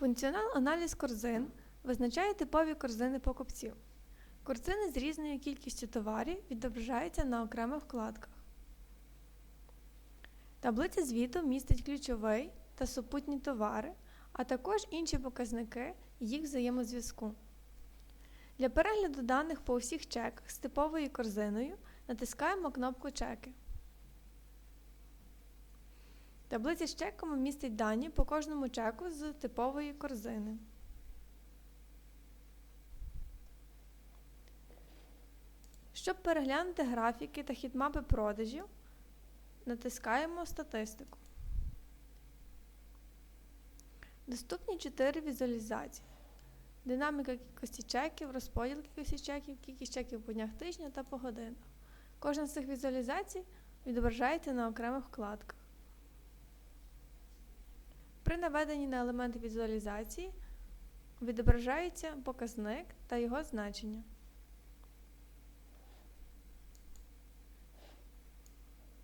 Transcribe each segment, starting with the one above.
Функціонал аналіз корзин визначає типові корзини покупців. Корзини з різною кількістю товарів відображаються на окремих вкладках. Таблиця звіту містить ключовий та супутні товари, а також інші показники їх взаємозв'язку. Для перегляду даних по усіх чеках з типовою корзиною натискаємо кнопку Чеки. Таблиця з чеками містить дані по кожному чеку з типової корзини. Щоб переглянути графіки та хітмапи продажів, натискаємо Статистику. Доступні 4 візуалізації. Динаміка кількості чеків, розподіл кількості чеків, кількість чеків по днях тижня та по годинах. Кожна з цих візуалізацій відображається на окремих вкладках. При наведенні на елементи візуалізації відображається показник та його значення.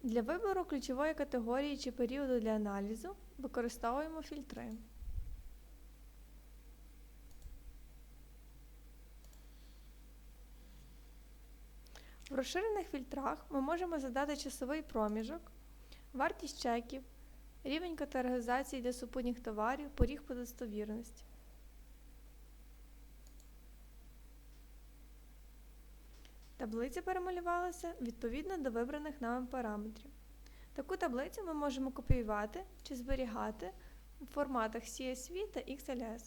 Для вибору ключової категорії чи періоду для аналізу використовуємо фільтри. В розширених фільтрах ми можемо задати часовий проміжок, вартість чеків, рівень категоризації для супутніх товарів, поріг по достовірності. Таблиця перемалювалася відповідно до вибраних нами параметрів. Таку таблицю ми можемо копіювати чи зберігати у форматах CSV та XLS.